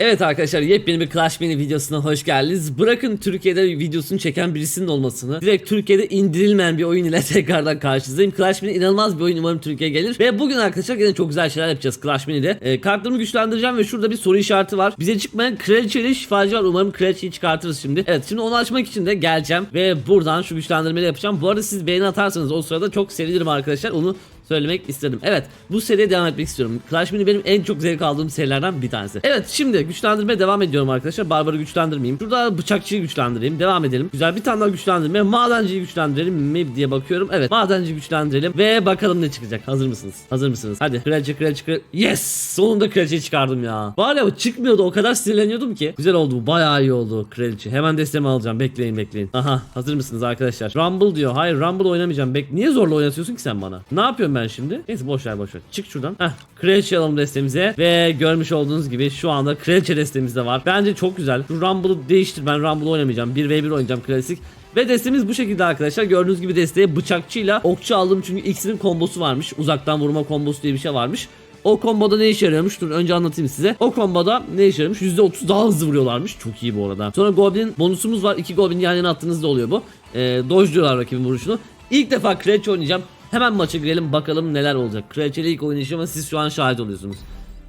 Evet arkadaşlar yepyeni bir Clash Mini videosuna hoş geldiniz. Bırakın Türkiye'de videosunu çeken birisinin olmasını. Direkt Türkiye'de indirilmeyen bir oyun ile tekrardan karşınızdayım. Clash Mini inanılmaz bir oyun umarım Türkiye'ye gelir. Ve bugün arkadaşlar yine çok güzel şeyler yapacağız Clash Mini'de. Ee, kartlarımı güçlendireceğim ve şurada bir soru işareti var. Bize çıkmayan kraliçe ile şifacı var. Umarım kraliçeyi çıkartırız şimdi. Evet şimdi onu açmak için de geleceğim. Ve buradan şu güçlendirmeyi yapacağım. Bu arada siz beğeni atarsanız o sırada çok sevinirim arkadaşlar. Onu söylemek istedim. Evet bu seriye devam etmek istiyorum. Clash Mini benim en çok zevk aldığım serilerden bir tanesi. Evet şimdi güçlendirmeye devam ediyorum arkadaşlar. Barbar'ı güçlendirmeyeyim. Şurada bıçakçıyı güçlendireyim. Devam edelim. Güzel bir tane daha güçlendirme. Madenciyi güçlendirelim mi diye bakıyorum. Evet madenciyi güçlendirelim ve bakalım ne çıkacak. Hazır mısınız? Hazır mısınız? Hadi kraliçe kraliçe kraliçe. Yes! Sonunda kraliçeyi çıkardım ya. Var ya çıkmıyordu o kadar sinirleniyordum ki. Güzel oldu bu. Bayağı iyi oldu kraliçe. Hemen destemi alacağım. Bekleyin bekleyin. Aha hazır mısınız arkadaşlar? Rumble diyor. Hayır Rumble oynamayacağım. Bek Niye zorla oynatıyorsun ki sen bana? Ne yapıyorum ben şimdi? Neyse boş ver boş ver. Çık şuradan. Heh. Kraliçe alalım destemize. Ve görmüş olduğunuz gibi şu anda kraliçe destemiz de var. Bence çok güzel. Şu Rumble'ı değiştir. Ben Rumble oynamayacağım. 1v1 oynayacağım klasik. Ve destemiz bu şekilde arkadaşlar. Gördüğünüz gibi desteğe bıçakçıyla okçu aldım çünkü ikisinin kombosu varmış. Uzaktan vurma kombosu diye bir şey varmış. O komboda ne işe yarıyormuş? Dur önce anlatayım size. O komboda ne işe yarıyormuş? %30 daha hızlı vuruyorlarmış. Çok iyi bu arada. Sonra Goblin bonusumuz var. İki Goblin yan yana attığınızda oluyor bu. Ee, dojluyorlar rakibin vuruşunu. İlk defa Kraliçe oynayacağım. Hemen maça girelim bakalım neler olacak. Kraliçeyle ilk oynayışıma siz şu an şahit oluyorsunuz.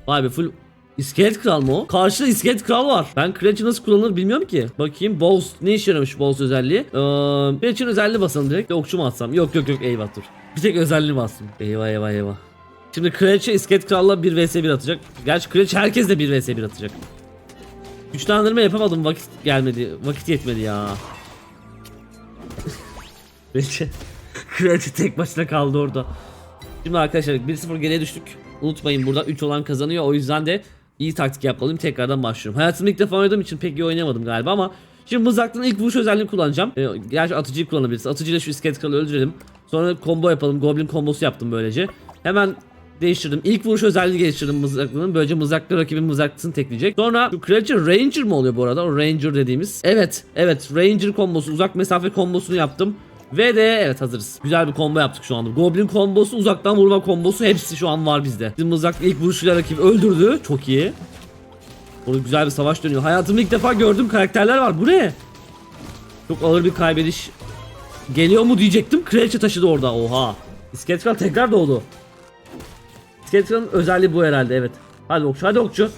Vay be full İskelet kral mı o? Karşıda iskelet kral var. Ben kraliçe nasıl kullanılır bilmiyorum ki. Bakayım Bows ne işe yaramış Bows özelliği? Ee, kraliçenin özelliği basalım direkt. Okçu mu atsam? Yok yok yok eyvah dur. Bir tek özelliği bastım. Eyvah eyvah eyvah. Şimdi kraliçe iskelet kralla 1 vs 1 atacak. Gerçi kraliçe herkes de 1 vs 1 atacak. Güçlendirme yapamadım vakit gelmedi. Vakit yetmedi ya. kraliçe, kraliçe tek başına kaldı orada. Şimdi arkadaşlar 1-0 geriye düştük. Unutmayın burada 3 olan kazanıyor. O yüzden de iyi taktik yapmalıyım. Tekrardan başlıyorum. Hayatımda ilk defa oynadığım için pek iyi oynayamadım galiba ama Şimdi mızraktan ilk vuruş özelliğini kullanacağım. Ee, gerçi atıcıyı kullanabiliriz. Atıcıyla şu iskelet kralı öldürelim. Sonra combo yapalım. Goblin kombosu yaptım böylece. Hemen değiştirdim. İlk vuruş özelliğini geliştirdim mızraklının. Böylece mızraklı rakibin mızraklısını tekleyecek. Sonra şu kraliçe ranger mı oluyor bu arada? O ranger dediğimiz. Evet. Evet. Ranger kombosu. Uzak mesafe kombosunu yaptım. Ve de evet hazırız. Güzel bir combo yaptık şu anda. Goblin kombosu, uzaktan vurma kombosu hepsi şu an var bizde. Bizim mızrak ilk vuruşuyla rakip öldürdü. Çok iyi. Burada güzel bir savaş dönüyor. Hayatımda ilk defa gördüğüm karakterler var. Bu ne? Çok ağır bir kaybediş. Geliyor mu diyecektim. Kraliçe taşıdı orada. Oha. İskelet tekrar doğdu. İskelet özelliği bu herhalde evet. Hadi okçu hadi okçu.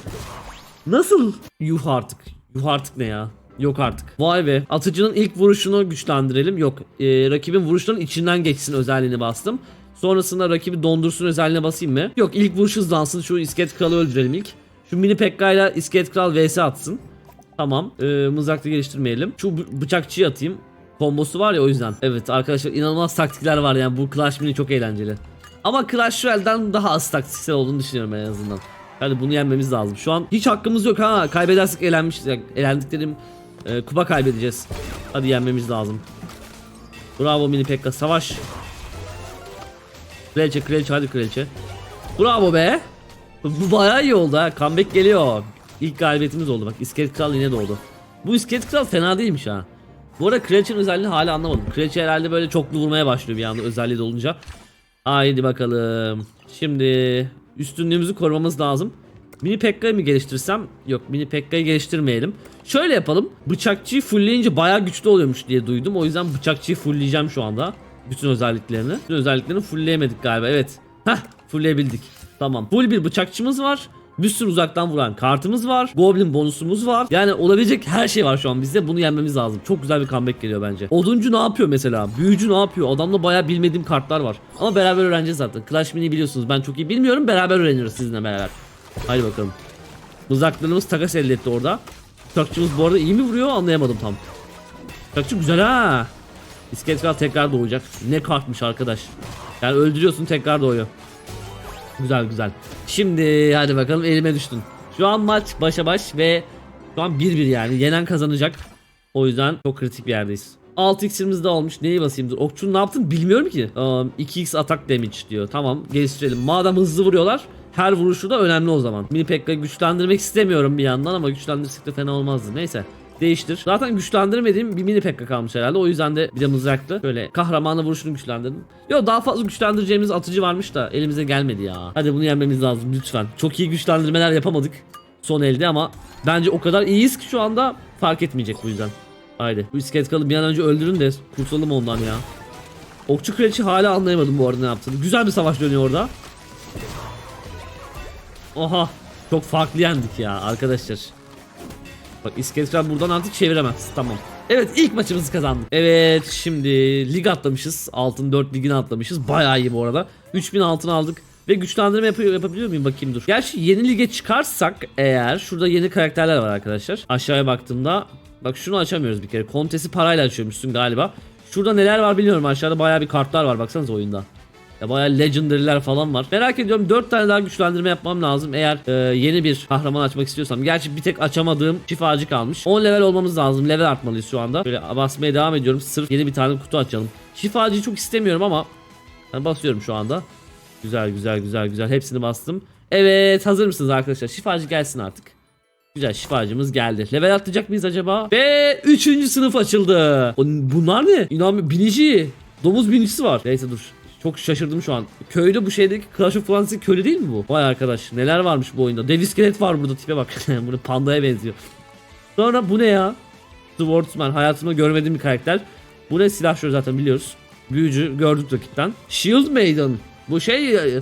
Nasıl? Yuh artık. Yuh artık ne ya? Yok artık. Vay be. Atıcının ilk vuruşunu güçlendirelim. Yok. Ee, rakibin vuruşlarının içinden geçsin özelliğini bastım. Sonrasında rakibi dondursun özelliğine basayım mı? Yok ilk vuruş hızlansın. Şu iskelet kralı öldürelim ilk. Şu mini Pekka ile kral vs atsın. Tamam. Ee, mızrakta geliştirmeyelim. Şu bı- bıçakçıyı atayım. Kombosu var ya o yüzden. Evet arkadaşlar inanılmaz taktikler var yani bu Clash Mini çok eğlenceli. Ama Clash Royale'den daha az taktiksel olduğunu düşünüyorum en azından. Yani bunu yenmemiz lazım. Şu an hiç hakkımız yok ha. Kaybedersek elenmiş, elendik dedim. Ee, kupa kaybedeceğiz. Hadi yenmemiz lazım. Bravo mini Pekka savaş. Kraliçe kraliçe hadi kraliçe. Bravo be. Bu bayağı iyi oldu ha. Comeback geliyor. İlk galibiyetimiz oldu bak. İskelet Kral yine doğdu. Bu İskelet Kral fena değilmiş ha. Bu arada kraliçenin özelliğini hala anlamadım. Kraliçe herhalde böyle çoklu vurmaya başlıyor bir anda özelliği de olunca. Haydi bakalım. Şimdi üstünlüğümüzü korumamız lazım. Mini Pekka'yı mı geliştirsem? Yok mini Pekka'yı geliştirmeyelim. Şöyle yapalım. Bıçakçıyı fullleyince bayağı güçlü oluyormuş diye duydum. O yüzden bıçakçıyı fullleyeceğim şu anda. Bütün özelliklerini. Bütün özelliklerini fullleyemedik galiba. Evet. Heh fullleyebildik. Tamam. Full bir bıçakçımız var. Bir sürü uzaktan vuran kartımız var. Goblin bonusumuz var. Yani olabilecek her şey var şu an bizde. Bunu yenmemiz lazım. Çok güzel bir comeback geliyor bence. Oduncu ne yapıyor mesela? Büyücü ne yapıyor? Adamda bayağı bilmediğim kartlar var. Ama beraber öğreneceğiz zaten. Clash Mini biliyorsunuz. Ben çok iyi bilmiyorum. Beraber öğreniyoruz sizinle beraber. Haydi bakalım. Mızraklarımız takas elde etti orada. Bıçakçımız bu arada iyi mi vuruyor anlayamadım tam. Bıçakçı güzel ha. İskelet Kral tekrar doğacak. Ne kartmış arkadaş. Yani öldürüyorsun tekrar doğuyor. Güzel güzel. Şimdi hadi bakalım elime düştün. Şu an maç başa baş ve şu an 1-1 yani. Yenen kazanacak. O yüzden çok kritik bir yerdeyiz. 6 x'imiz de olmuş. Neyi basayım. Okçunun ne yaptın bilmiyorum ki. Um, 2x atak damage diyor. Tamam geliştirelim. Madem hızlı vuruyorlar her vuruşu da önemli o zaman. Mini Pekka'yı güçlendirmek istemiyorum bir yandan ama güçlendirsek de fena olmazdı. Neyse. Değiştir. Zaten güçlendirmediğim bir mini pekka kalmış herhalde. O yüzden de bir de mızraktı. Böyle kahramanla vuruşunu güçlendirdim. Yo daha fazla güçlendireceğimiz atıcı varmış da elimize gelmedi ya. Hadi bunu yenmemiz lazım lütfen. Çok iyi güçlendirmeler yapamadık. son elde ama bence o kadar iyiyiz ki şu anda fark etmeyecek bu yüzden. Haydi. Bu iskelet kralı bir an önce öldürün de kurtulalım ondan ya. Okçu kraliçe hala anlayamadım bu arada ne yaptığını. Güzel bir savaş dönüyor orada. Oha. Çok farklı yendik ya arkadaşlar. Bak iskelet kral buradan artık çeviremez. Tamam. Evet ilk maçımızı kazandık. Evet şimdi lig atlamışız. Altın 4 ligini atlamışız. Bayağı iyi bu arada. 3000 altın aldık. Ve güçlendirme yapıyor, yapabiliyor muyum bakayım dur. Gerçi yeni lige çıkarsak eğer şurada yeni karakterler var arkadaşlar. Aşağıya baktığımda bak şunu açamıyoruz bir kere. Kontesi parayla açıyormuşsun galiba. Şurada neler var bilmiyorum. Aşağıda bayağı bir kartlar var baksanıza oyunda. Ya bayağı legendary'ler falan var. Merak ediyorum 4 tane daha güçlendirme yapmam lazım eğer e, yeni bir kahraman açmak istiyorsam. Gerçi bir tek açamadığım şifacı kalmış. 10 level olmamız lazım. Level artmalıyız şu anda. Böyle basmaya devam ediyorum. Sırf yeni bir tane kutu açalım. Şifacıyı çok istemiyorum ama ben basıyorum şu anda. Güzel güzel güzel güzel. Hepsini bastım. Evet hazır mısınız arkadaşlar? Şifacı gelsin artık. Güzel şifacımız geldi. Level atlayacak mıyız acaba? Ve 3. sınıf açıldı. Bunlar ne? İnanmıyorum. Binici. Domuz binicisi var. Neyse dur. Çok şaşırdım şu an. Köyde bu şeydeki Clash of Clans'ın köyü değil mi bu? Vay arkadaş neler varmış bu oyunda. Dev iskelet var burada tipe bak. Bunu pandaya benziyor. Sonra bu ne ya? Swordsman hayatımda görmediğim bir karakter. Bu ne silahşör zaten biliyoruz. Büyücü gördük rakipten. Shield Maiden. Bu şey e,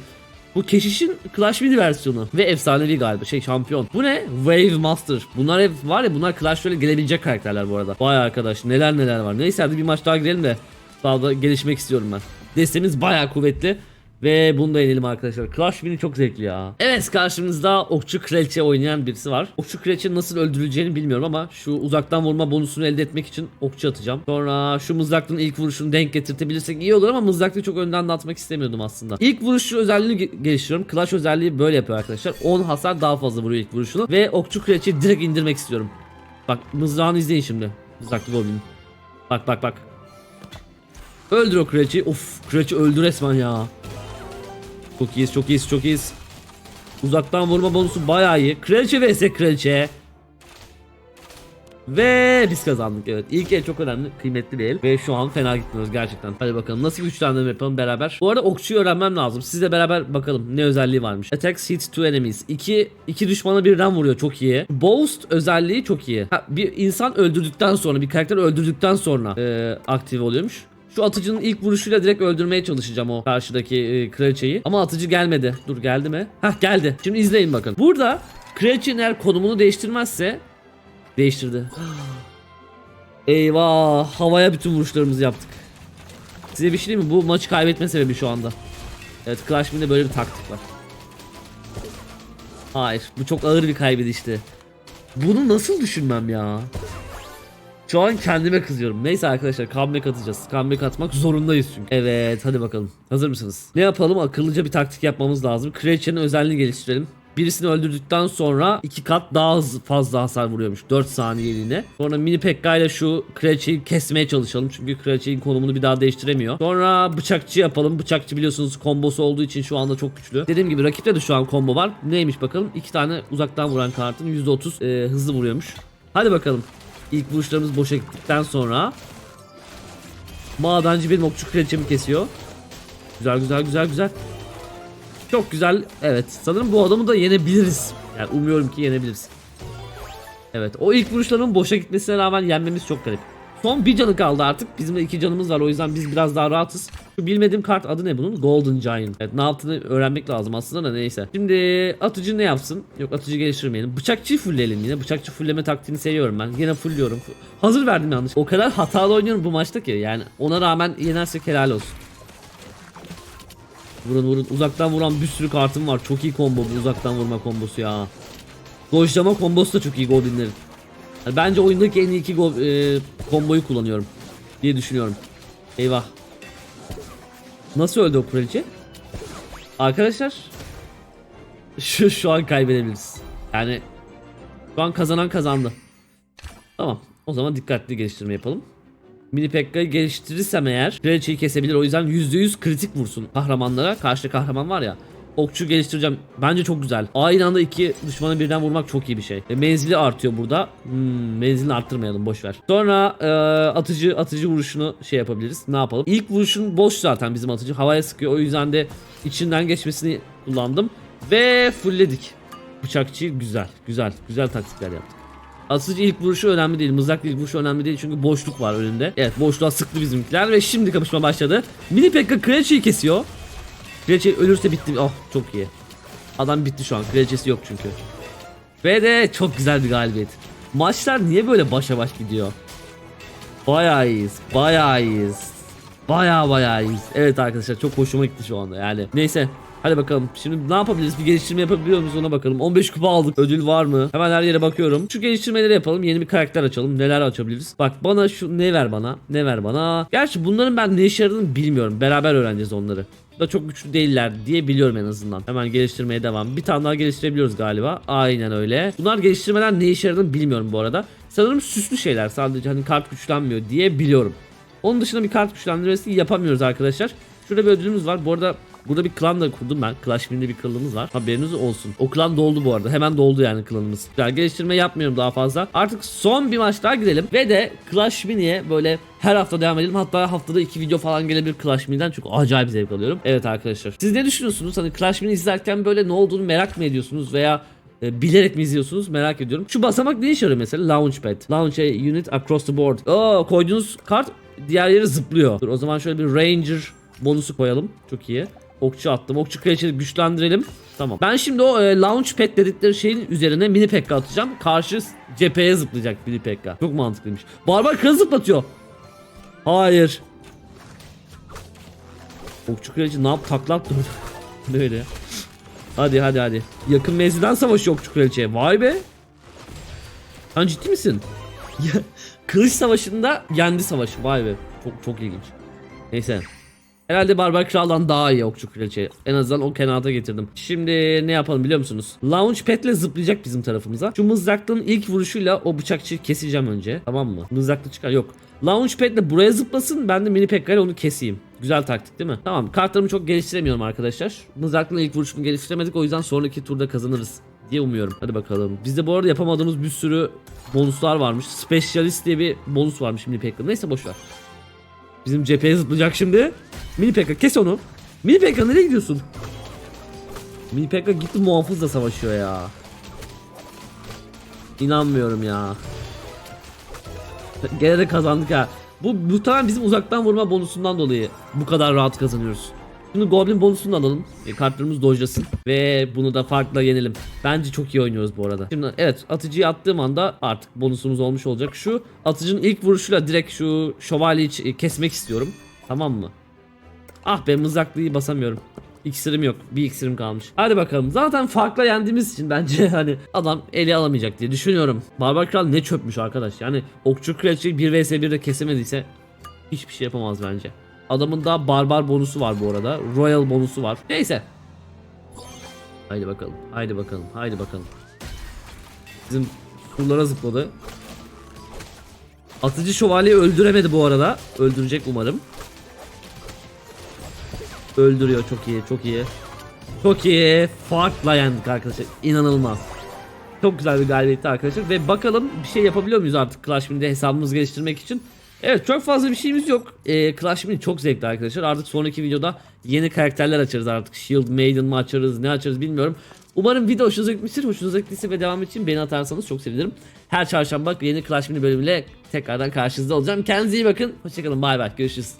bu keşişin Clash Mini versiyonu ve efsanevi galiba şey şampiyon. Bu ne? Wave Master. Bunlar hep var ya bunlar Clash Royale'e gelebilecek karakterler bu arada. Vay arkadaş neler neler var. Neyse hadi bir maç daha girelim de daha da gelişmek istiyorum ben. Destemiz bayağı kuvvetli. Ve bunu da yenelim arkadaşlar. Clash Mini çok zevkli ya. Evet karşımızda Okçu Kraliçe oynayan birisi var. Okçu Kraliçe nasıl öldürüleceğini bilmiyorum ama şu uzaktan vurma bonusunu elde etmek için okçu atacağım. Sonra şu mızraklının ilk vuruşunu denk getirtebilirsek iyi olur ama mızraklı çok önden de atmak istemiyordum aslında. İlk vuruşu özelliğini ge- geliştiriyorum. Clash özelliği böyle yapıyor arkadaşlar. 10 hasar daha fazla vuruyor ilk vuruşunu. Ve Okçu Kraliçeyi direkt indirmek istiyorum. Bak mızrağını izleyin şimdi. Mızraklı goblin. Bak bak bak. Öldür o kraliçeyi. Of kraliçe öldü resmen ya. Çok iyiyiz çok iyiyiz çok iyiyiz. Uzaktan vurma bonusu bayağı iyi. Kraliçe vs kraliçe. Ve biz kazandık evet. İlk el çok önemli. Kıymetli bir el. Ve şu an fena gitmiyoruz gerçekten. Hadi bakalım nasıl güçlendirme yapalım beraber. Bu arada okçuyu öğrenmem lazım. Sizle beraber bakalım ne özelliği varmış. Attacks hit two enemies. İki, iki düşmana birden vuruyor çok iyi. Boast özelliği çok iyi. Ha, bir insan öldürdükten sonra bir karakter öldürdükten sonra e, aktive oluyormuş. Şu atıcının ilk vuruşuyla direkt öldürmeye çalışacağım o karşıdaki e, kraliçeyi. Ama atıcı gelmedi. Dur geldi mi? Hah geldi. Şimdi izleyin bakın. Burada kraliçenin eğer konumunu değiştirmezse değiştirdi. Eyvah havaya bütün vuruşlarımızı yaptık. Size bir şey diyeyim mi? Bu maçı kaybetme sebebi şu anda. Evet Clash Royale'de böyle bir taktik var. Hayır bu çok ağır bir kaybedişti. Bunu nasıl düşünmem ya? Şu an kendime kızıyorum. Neyse arkadaşlar comeback atacağız. Comeback atmak zorundayız çünkü. Evet hadi bakalım. Hazır mısınız? Ne yapalım? Akıllıca bir taktik yapmamız lazım. Kraliçenin özelliğini geliştirelim. Birisini öldürdükten sonra iki kat daha fazla hasar vuruyormuş 4 saniyeliğine. Sonra mini Pekka ile şu kraliçeyi kesmeye çalışalım. Çünkü kraliçenin konumunu bir daha değiştiremiyor. Sonra bıçakçı yapalım. Bıçakçı biliyorsunuz kombosu olduğu için şu anda çok güçlü. Dediğim gibi rakipte de şu an combo var. Neymiş bakalım? İki tane uzaktan vuran kartın %30 e, hızlı vuruyormuş. Hadi bakalım. İlk vuruşlarımız boşa gittikten sonra Madenci benim okçu kraliçemi kesiyor. Güzel güzel güzel güzel. Çok güzel. Evet. Sanırım bu adamı da yenebiliriz. Yani umuyorum ki yenebiliriz. Evet. O ilk vuruşların boşa gitmesine rağmen yenmemiz çok garip. Son bir canı kaldı artık. Bizim de iki canımız var. O yüzden biz biraz daha rahatız. Şu bilmediğim kart adı ne bunun? Golden Giant. Evet ne yaptığını öğrenmek lazım aslında da neyse. Şimdi atıcı ne yapsın? Yok atıcı geliştirmeyelim. Bıçakçıyı fullleyelim yine. Bıçakçı fullleme taktiğini seviyorum ben. Yine fullliyorum. Hazır verdim yanlış. O kadar hatalı oynuyorum bu maçta ki. Yani ona rağmen yenersek helal olsun. Vurun vurun. Uzaktan vuran bir sürü kartım var. Çok iyi combo bu uzaktan vurma kombosu ya. Dojlama kombosu da çok iyi Goblin'lerin. Bence oyundaki en iyi iki go- e, komboyu kullanıyorum diye düşünüyorum. Eyvah. Nasıl öldü o kraliçe? Arkadaşlar şu şu an kaybedebiliriz. Yani şu an kazanan kazandı. Tamam. O zaman dikkatli geliştirme yapalım. Mini Pekka'yı geliştirirsem eğer kraliçeyi kesebilir. O yüzden %100 kritik vursun kahramanlara. Karşıda kahraman var ya. Okçu geliştireceğim. Bence çok güzel. Aynı anda iki düşmanı birden vurmak çok iyi bir şey. Ve menzili artıyor burada. Hmm, menzilini arttırmayalım boş ver. Sonra e, atıcı atıcı vuruşunu şey yapabiliriz. Ne yapalım? İlk vuruşun boş zaten bizim atıcı. Havaya sıkıyor. O yüzden de içinden geçmesini kullandım. Ve fullledik. Bıçakçı güzel. Güzel. Güzel taktikler yaptık. Asıcı ilk vuruşu önemli değil. Mızraklı ilk vuruşu önemli değil çünkü boşluk var önünde. Evet boşluğa sıktı bizimkiler ve şimdi kapışma başladı. Mini Pekka Kraliçeyi kesiyor. Kraliçe ölürse bitti. Oh çok iyi. Adam bitti şu an. Kraliçesi yok çünkü. Ve de çok güzel bir galibiyet. Maçlar niye böyle başa baş gidiyor? Bayağı iyiyiz. Bayağı iyiyiz. Bayağı bayağı iyiyiz. Evet arkadaşlar çok hoşuma gitti şu anda yani. Neyse. Hadi bakalım. Şimdi ne yapabiliriz? Bir geliştirme yapabiliyor muyuz ona bakalım. 15 kupa aldık. Ödül var mı? Hemen her yere bakıyorum. Şu geliştirmeleri yapalım. Yeni bir karakter açalım. Neler açabiliriz? Bak bana şu ne ver bana? Ne ver bana? Gerçi bunların ben ne işe yaradığını bilmiyorum. Beraber öğreneceğiz onları da çok güçlü değiller diye biliyorum en azından. Hemen geliştirmeye devam. Bir tane daha geliştirebiliyoruz galiba. Aynen öyle. Bunlar geliştirmeden ne işe yaradığını bilmiyorum bu arada. Sanırım süslü şeyler sadece hani kart güçlenmiyor diye biliyorum. Onun dışında bir kart güçlendirmesi yapamıyoruz arkadaşlar. Şurada bir ödülümüz var. Bu arada burada bir klan da kurdum ben. Clash Royale'de bir klanımız var. Haberiniz olsun. O klan doldu bu arada. Hemen doldu yani klanımız. Yani geliştirme yapmıyorum daha fazla. Artık son bir maç daha gidelim. Ve de Clash Mini'ye böyle her hafta devam edelim. Hatta haftada iki video falan gelebilir Clash Mini'den. Çok acayip zevk alıyorum. Evet arkadaşlar. Siz ne düşünüyorsunuz? Hani Clash Mini izlerken böyle ne olduğunu merak mı ediyorsunuz? Veya e, bilerek mi izliyorsunuz merak ediyorum. Şu basamak ne işe yarıyor mesela? Launchpad. Launch a unit across the board. Oo koyduğunuz kart diğer yere zıplıyor. Dur o zaman şöyle bir Ranger bonusu koyalım. Çok iyi. Okçu attım. Okçu kraliçeyi güçlendirelim. Tamam. Ben şimdi o e, Launchpad dedikleri şeyin üzerine mini pekka atacağım. Karşı cepheye zıplayacak mini pekka. Çok mantıklıymış. Barbar kral zıplatıyor. Hayır. Okçu kraliçe ne yap takla attı. ne öyle ya. Hadi hadi hadi. Yakın menzilden savaşıyor okçu kraliçe. Vay be. Sen ciddi misin? Kılıç savaşında yendi savaşı. Vay be. Çok çok ilginç. Neyse. Herhalde Barbar Kral'dan daha iyi okçu kraliçe. En azından o kenarda getirdim. Şimdi ne yapalım biliyor musunuz? Launchpad'le zıplayacak bizim tarafımıza. Şu mızraklının ilk vuruşuyla o bıçakçıyı keseceğim önce. Tamam mı? Mızraklı çıkar. Yok. Launchpad'le buraya zıplasın. Ben de mini Pekka onu keseyim. Güzel taktik değil mi? Tamam. Kartlarımı çok geliştiremiyorum arkadaşlar. Mızraklının ilk vuruşunu geliştiremedik. O yüzden sonraki turda kazanırız diye umuyorum. Hadi bakalım. Bizde bu arada yapamadığımız bir sürü bonuslar varmış. Specialist diye bir bonus varmış mini Pekka'nın. Neyse boşver. Bizim cepheye zıplayacak şimdi. Mini Pekka kes onu. Mini Pekka nereye gidiyorsun? Mini Pekka gitti muhafızla savaşıyor ya. İnanmıyorum ya. Gene de kazandık ha. Bu muhtemelen bizim uzaktan vurma bonusundan dolayı bu kadar rahat kazanıyoruz. Şimdi Goblin bonusunu alalım. E, kartlarımız dojlasın. Ve bunu da farkla yenelim. Bence çok iyi oynuyoruz bu arada. Şimdi evet atıcıyı attığım anda artık bonusumuz olmuş olacak. Şu atıcının ilk vuruşuyla direkt şu şövalyeyi kesmek istiyorum. Tamam mı? Ah be mızraklıyı basamıyorum. İksirim yok. Bir iksirim kalmış. Hadi bakalım. Zaten farkla yendiğimiz için bence hani adam eli alamayacak diye düşünüyorum. Barbar Kral ne çöpmüş arkadaş. Yani okçu kraliçeyi 1 vs 1'de kesemediyse hiçbir şey yapamaz bence. Adamın daha barbar bonusu var bu arada. Royal bonusu var. Neyse. Haydi bakalım. Haydi bakalım. Haydi bakalım. Bizim surlara zıpladı. Atıcı şövalyeyi öldüremedi bu arada. Öldürecek umarım. Öldürüyor çok iyi çok iyi. Çok iyi. Farkla yendik arkadaşlar. İnanılmaz. Çok güzel bir galibiyetti arkadaşlar. Ve bakalım bir şey yapabiliyor muyuz artık Clash Royale'de hesabımızı geliştirmek için. Evet çok fazla bir şeyimiz yok. Ee, Clash Royale çok zevkli arkadaşlar. Artık sonraki videoda yeni karakterler açarız artık. Shield Maiden mı açarız ne açarız bilmiyorum. Umarım video hoşunuza gitmiştir. Hoşunuza gittiyse ve devam için beni atarsanız çok sevinirim. Her çarşamba yeni Clash Royale bölümüyle tekrardan karşınızda olacağım. Kendinize iyi bakın. Hoşçakalın. Bay bay. Görüşürüz.